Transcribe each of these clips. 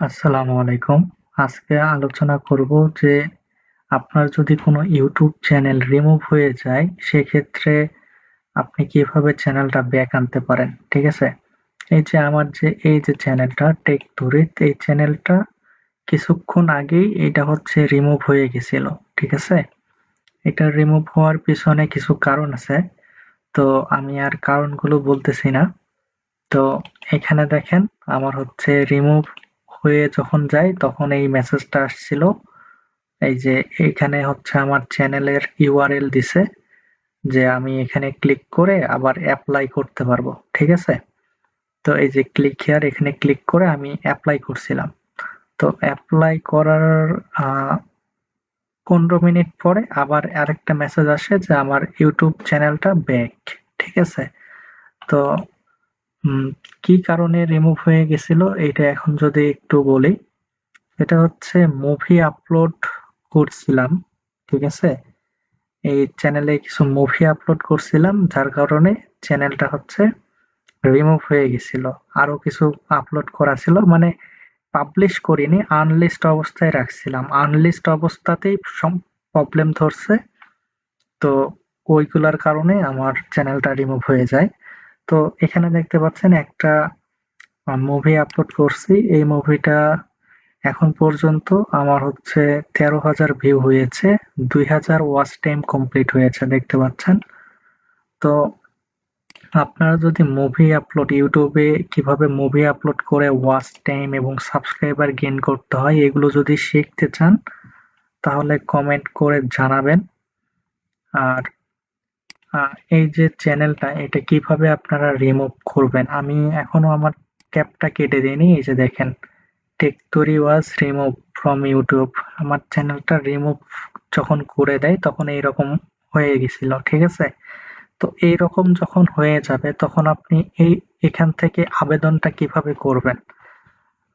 আসসালামু আলাইকুম। আজকে আলোচনা করব যে আপনার যদি কোনো ইউটিউব চ্যানেল রিমুভ হয়ে যায়, সেক্ষেত্রে আপনি কীভাবে চ্যানেলটা ব্যাক আনতে পারেন, ঠিক আছে? এই যে আমার যে, এই যে চ্যানেলটা, টেক তুরিত, এই চ্যানেলটা কিছুক্ষণ আগেই এটা হচ্ছে রিমুভ হয়ে গেছিল, ঠিক আছে? এটা রিমুভ হওয়ার পিছনে কিছু কারণ আছে, তো আমি আর কারণগুলো বলতেছি না। তো এখানে দেখেন, আমার হচ্ছে রিমুভ হয়ে যখন যাই তখন এই মেসেজটা আসছিল। এই যে এখানে হচ্ছে আমার চ্যানেলের ইউআরএল দিছে যে, আমি এখানে ক্লিক করে আবার অ্যাপ্লাই করতে পারব, ঠিক আছে? তো এই যে ক্লিক হেয়ার এখানে ক্লিক করে আমি অ্যাপ্লাই করছিলাম। তো অ্যাপ্লাই করার পনেরো মিনিট পরে আবার আরেকটা মেসেজ আসে যে, আমার ইউটিউব চ্যানেলটা ব্যাক ঠিক আছে? তো কি কারণে রিমুভ হয়ে গেছিল এটা এখন যদি একটু বলি, এটা হচ্ছে মুভি আপলোড করছিলাম, ঠিক আছে? এই চ্যানেলে কিছু মুভি আপলোড করছিলাম, যার কারণে চ্যানেলটা হচ্ছে রিমুভ হয়ে গেছিল। আরও কিছু আপলোড করা ছিল মানে পাবলিশ করিনি আনলিস্ট অবস্থায় রাখছিলাম। আনলিস্ট অবস্থাতেই প্রবলেম ধরছে, তো ওইগুলার কারণে আমার চ্যানেলটা রিমুভ হয়ে যায়। তো এখানে দেখতে পাচ্ছেন একটা মুভি আপলোড করছি। এই মুভিটা এখন পর্যন্ত আমার হচ্ছে তেরো হাজার ভিউ হয়েছে, দুই হাজার ওয়াচ টাইম কমপ্লিট হয়েছে, দেখতে পাচ্ছেন। তো আপনারা যদি মুভি আপলোড ইউটিউবে কীভাবে মুভি আপলোড করে ওয়াচ টাইম এবং সাবস্ক্রাইবার গেইন করতে হয়, এগুলো যদি শিখতে চান, তাহলে কমেন্ট করে জানাবেন। আর এই যে চ্যানেলটা এটা কীভাবে আপনারা রিমুভ করবেন? আমি এখনও আমার ট্যাবটা কেটে দিইনি, এই যে দেখেন টেকতরি ওয়াজ রিমুভ ফ্রম ইউটিউব আমার চ্যানেলটা রিমুভ যখন করে দেয়, তখন এইরকম হয়ে গেছিল, ঠিক আছে? তো এই রকম যখন হয়ে যাবে, তখন আপনি এই, এখান থেকে আবেদনটা কীভাবে করবেন?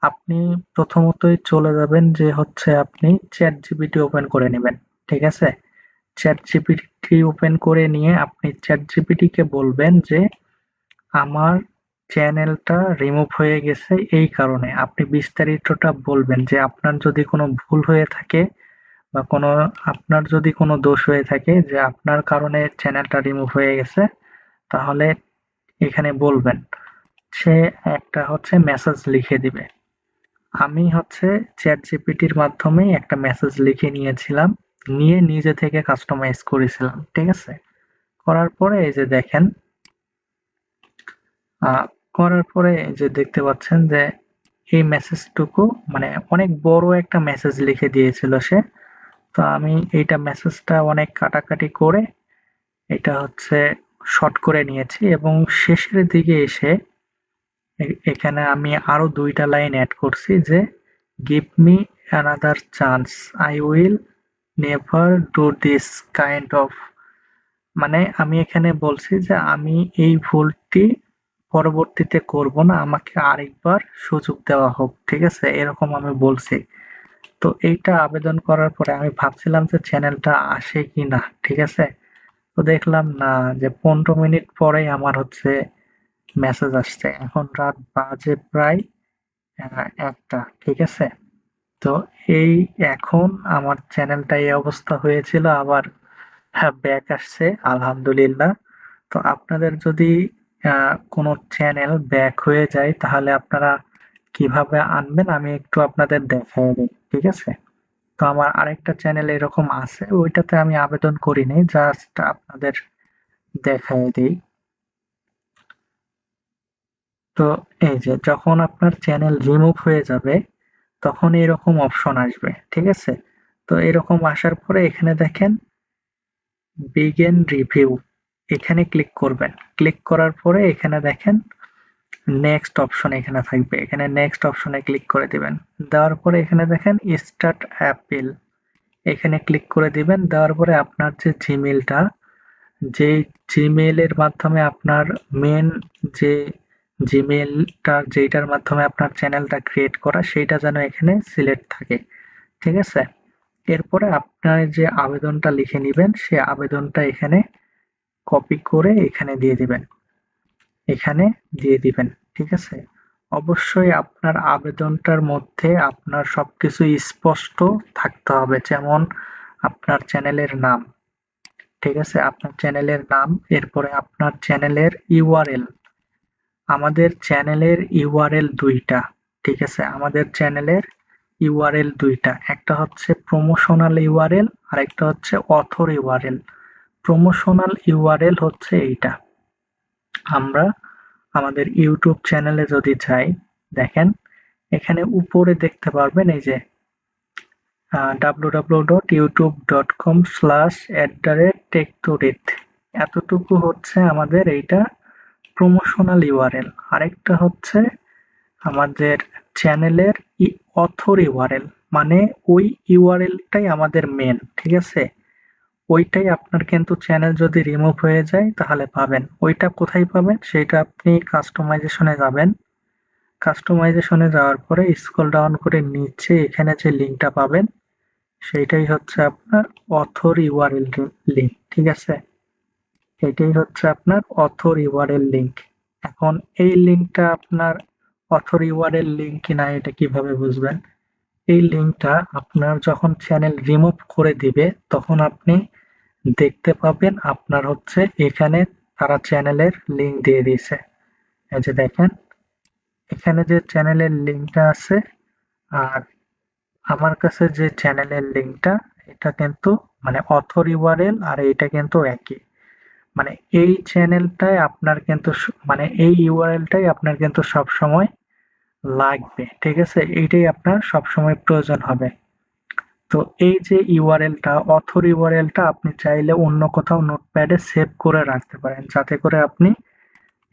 আপনি প্রথমতই চলে যাবেন যে হচ্ছে আপনি চ্যাট জিপিটি ওপেন করে নেবেন, ঠিক আছে? চ্যাট জিপিটি ওপেন করে নিয়ে আপনি চ্যাট জিপিটিকে বলবেন যে আমার চ্যানেলটা রিমুভ হয়ে গেছে এই কারণে। আপনি বিস্তারিতটা বলবেন যে আপনার যদি কোনো ভুল হয়ে থাকে বা কোনো, আপনার যদি কোনো দোষ হয়ে থাকে যে আপনার কারণে চ্যানেলটা রিমুভ হয়ে গেছে, তাহলে এখানে বলবেন। সে একটা হচ্ছে মেসেজ লিখে দিবে। আমি হচ্ছে চ্যাট জিপিটির মাধ্যমে একটা মেসেজ লিখে নিয়েছিলাম। নিয়ে নিজে থেকে কাস্টমাইজ করেছিলাম, ঠিক আছে? করার পরে এই যে দেখেন করার পরে যে দেখতে পাচ্ছেন যে এই মেসেজটুকু মানে অনেক বড় একটা মেসেজ লিখে দিয়েছিল সে। তো আমি এইটা মেসেজটা অনেক কাটাকাটি করে এটা হচ্ছে শর্ট করে নিয়েছি এবং শেষের দিকে এসে এখানে আমি আরও দুইটা লাইন অ্যাড করছি যে give me another chance I will never do this kind of মানে আমি এখানে বলছি যে আমি এই ভুলটি পরবর্তীতে করব না, আমাকে আরেকবার সুযোগ দেওয়া হোক, ঠিক আছে? এরকম আমি বলছি। তো এইটা আবেদন করার পরে আমি ভাবছিলাম যে চ্যানেলটা আসে কি না, ঠিক আছে? তো দেখলাম না, যে পনেরো মিনিট পরেই আমার হচ্ছে মেসেজ আসছে। এখন রাত বাজে প্রায় একটা, ঠিক আছে? তো এই এখন আমার চ্যানেলটা এই অবস্থা হয়েছিল, আবার হ্যাঁ ব্যাক আসছে, আলহামদুলিল্লাহ। তো আপনাদের যদি কোনো চ্যানেল ব্যাক হয়ে যায়, তাহলে আপনারা কীভাবে আনবেন, আমি একটু আপনাদের দেখাই দিই, ঠিক আছে? তো আমার আরেকটা চ্যানেল এরকম আছে, ওইটাতে আমি আবেদন করিনি জাস্ট আপনাদের দেখাই দিই। তো এই যে, যখন আপনার চ্যানেল রিমুভ হয়ে যাবে তখন এরকম অপশন আসবে, ঠিক আছে? তো এরকম আসার পরে এখানে দেখেন বিগেন রিভিউ এখানে ক্লিক করবেন। ক্লিক করার পরে এখানে দেখেন নেক্সট অপশন এখানে থাকবে। এখানে নেক্সট অপশনে ক্লিক করে দিবেন। দেওয়ার পরে এখানে দেখেন স্টার্ট অ্যাপেল এখানে ক্লিক করে দিবেন। দেওয়ার পরে আপনার যে জিমেলটা যে জিমেলের মাধ্যমে আপনার মেন যে জিমেলটা যেটার মাধ্যমে আপনার চ্যানেলটা ক্রিয়েট করা, সেইটা যেন এখানে সিলেক্ট থাকে, ঠিক আছে? এরপরে আপনার যে আবেদনটা লিখে নেবেন সে আবেদনটা এখানে কপি করে এখানে দিয়ে দিবেন। এখানে দিয়ে দিবেন, ঠিক আছে? অবশ্যই আপনার আবেদনটার মধ্যে আপনার সবকিছু স্পষ্ট থাকতে হবে, যেমন আপনার চ্যানেলের নাম, ঠিক আছে? আপনার চ্যানেলের নাম, এরপরে আপনার চ্যানেলের ইউআরএল আমাদের চ্যানেলের ইউআরএল দুইটা, ঠিক আছে? আমাদের চ্যানেলের ইউআরএল দুইটা। একটা হচ্ছে প্রমোশনাল ইউআরএল আর একটা হচ্ছে অথর ইউআরএল। প্রমোশনাল ইউআরএল হচ্ছে এইটা। আমরা আমাদের ইউটিউব চ্যানেলে যদি যাই, দেখেন, এখানে উপরে দেখতে পারবেন এই যে www.youtube.com slash এতটুকু হচ্ছে আমাদের এইটা প্রমোশনাল ইউআরএল আরেকটা হচ্ছে আমাদের চ্যানেলের ই অথর ইউআরএল মানে ওই ইউআরএলটাই আমাদের মেন ঠিক আছে? ওইটাই আপনার কিন্তু চ্যানেল যদি রিমুভ হয়ে যায় তাহলে পাবেন। ওইটা কোথায় পাবেন? সেটা আপনি কাস্টমাইজেশনে যাবেন। কাস্টমাইজেশনে যাওয়ার পরে স্ক্রল ডাউন করে নিচে এখানে যে লিঙ্কটা পাবেন, সেইটাই হচ্ছে আপনার অথর ইউআরএল লিঙ্ক ঠিক আছে? এটাই হচ্ছে আপনার অথর ইউআরএল লিঙ্ক এখন এই লিঙ্কটা আপনার অথর ইউআরএল লিঙ্ক কিনা এটা কীভাবে বুঝবেন? এই লিঙ্কটা আপনার যখন চ্যানেল রিমুভ করে দিবে, তখন আপনি দেখতে পাবেন আপনার হচ্ছে এখানে তারা চ্যানেলের লিঙ্ক দিয়ে দিয়েছে। এই যে দেখেন, এখানে যে চ্যানেলের লিঙ্কটা আছে, আর আমার কাছে যে চ্যানেলের লিঙ্কটা এটা কিন্তু মানে অথর ইউআরএল আর এটা কিন্তু একই। মানে এই চ্যানেলটাই আপনার কিন্তু মানে এই ইউআরএলটাই আপনার কিন্তু সব সময় লাগবে, ঠিক আছে? এইটাই আপনার সব সময় প্রয়োজন হবে। তো এই যে ইউআরএলটা অথর ইউআরএলটা আপনি চাইলে অন্য কোথাও নোটপ্যাডে সেভ করে রাখতে পারেন। যাতে করে আপনি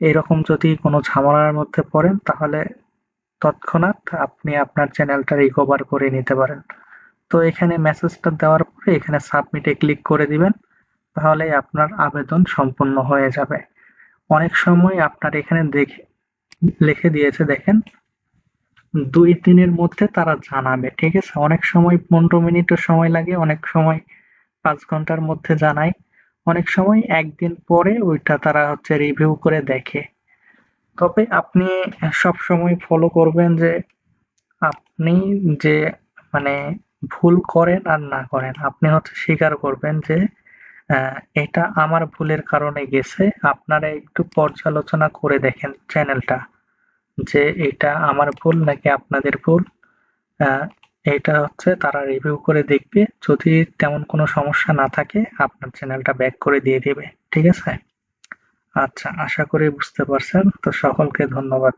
এরকম যদি কোনো ঝামেলার মধ্যে পড়েন, তাহলে তৎক্ষণাৎ আপনি আপনার চ্যানেলটা রিকভার করে নিতে পারেন। তো এখানে মেসেজটা দেওয়ার পরে এখানে সাবমিটে ক্লিক করে দিবেন। তাহলে আপনার আবেদন সম্পূর্ণ হয়ে যাবে। অনেক সময় আপনার এখানে দেখে, লিখে দিয়েছে, দেখেন, দুই দিনের মধ্যে তারা জানাবে, ঠিক আছে? অনেক সময় পনেরো মিনিটও সময় লাগে, অনেক সময় পাঁচ ঘণ্টার মধ্যে জানায়। অনেক সময় একদিন পরে ওইটা তারা হচ্ছে রিভিউ করে দেখে। তবে আপনি সব সময় ফলো করবেন যে আপনি যে মানে ভুল করেন আর না করেন, আপনি হচ্ছে স্বীকার করবেন যে এটা আমার ভুলের কারণে গেছে। আপনারা একটু পর্যালোচনা করে দেখেন চ্যানেলটা যে এটা আমার ভুল নাকি আপনাদের ভুল। এটা হচ্ছে তারা রিভিউ করে দেখবে। যদি তেমন কোনো সমস্যা না থাকে, আপনার চ্যানেলটা ব্যাক করে দিয়ে দেবে। ঠিক আছে? আচ্ছা আশা করি বুঝতে পারছেন। তো সকলকে ধন্যবাদ।